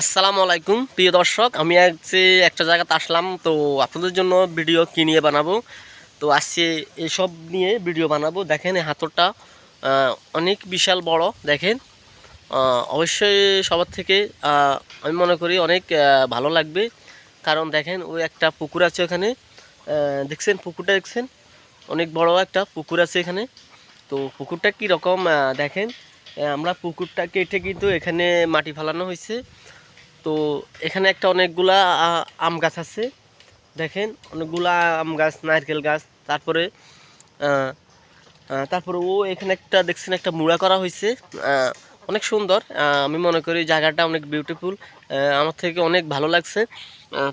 আসসালামু আলাইকুম, প্রিয় দর্শক, আমি আজকে একটা জায়গাতে আসলাম, তো আপনাদের জন্য ভিডিও কি নিয়ে বানাবো? তো আজকে এসব নিয়ে ভিডিও বানাবো। দেখেন এই হাতরটা অনেক বিশাল বড়, দেখেন। অবশ্যই সবার থেকে আমি মনে করি অনেক ভালো লাগবে। কারণ দেখেন, ওই একটা পুকুর আছে ওখানে দেখছেন পুকুরটা দেখছেন? অনেক বড় একটা পুকুর আছে এখানে। তো পুকুরটা কী রকম দেখেন আমরা পুকুরটা কেটে কিন্তু এখানে মাটি ফেলানো হয়েছে। তো এখানে একটা অনেকগুলা আম গাছ আছে। দেখেন, অনেকগুলা আম গাছ, নারকেল গাছ, তারপরে তারপরে ও এখানে একটা, দেখছেন, একটা মুড়া করা হয়েছে অনেক সুন্দর। আমি মনে করি জায়গাটা অনেক বিউটিফুল আমার থেকে অনেক ভালো লাগছে।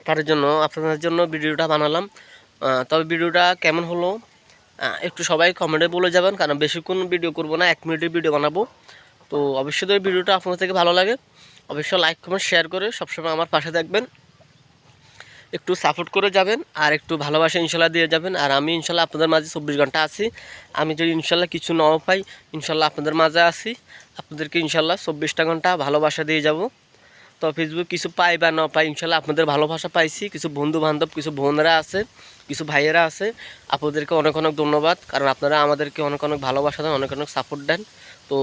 তার জন্য, আপনাদের জন্য ভিডিওটা বানালাম। তবে ভিডিওটা কেমন হলো? একটু সবাই কমেন্টে বলে যাবেন, কারণ বেশিক্ষণ ভিডিও করব না, এক মিনিটের ভিডিও বানাবো। তো অবশ্যই ভিডিওটা আপনাদের থেকে ভালো লাগে। অবশ্যই লাইক কমেন্ট শেয়ার করে সবসময় আমার পাশে থাকবেন। একটু সাপোর্ট করে যাবেন আর একটু ভালোবাসা ইনশাল্লাহ দিয়ে যাবেন। আর আমি ইনশাল্লাহ আপনাদের মাঝে চব্বিশ ঘণ্টা আছি। আমি যদি ইনশাল্লাহ কিছু নাও পাই, ইনশাল্লাহ আপনাদের মাঝে আছি। আপনাদেরকে ইনশাল্লাহ চব্বিশটা ঘণ্টা ভালোবাসা দিয়ে যাব। তো ফেসবুক কিছু পাই বা না পাই, ইনশাল্লাহ আপনাদের ভালোবাসা পাইছি। কিছু বন্ধু বান্ধব কিছু বোনেরা আছে, কিছু ভাইয়েরা আছে। আপনাদেরকে অনেক অনেক ধন্যবাদ। কারণ আপনারা আমাদেরকে অনেক অনেক ভালোবাসা দেন, অনেক অনেক সাপোর্ট দেন। তো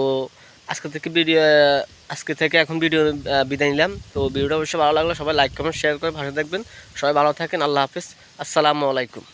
আজকে থেকে ভিডিও আজকে থেকে এখন ভিডিও বিদায় নিলাম। তো ভিডিওটা অবশ্যই ভালো লাগল। সবাই লাইক কমেন্ট শেয়ার করে ভালো থাকবেন। সবাই ভালো থাকেন। আল্লাহ হাফিজ। আসসালামু আলাইকুম।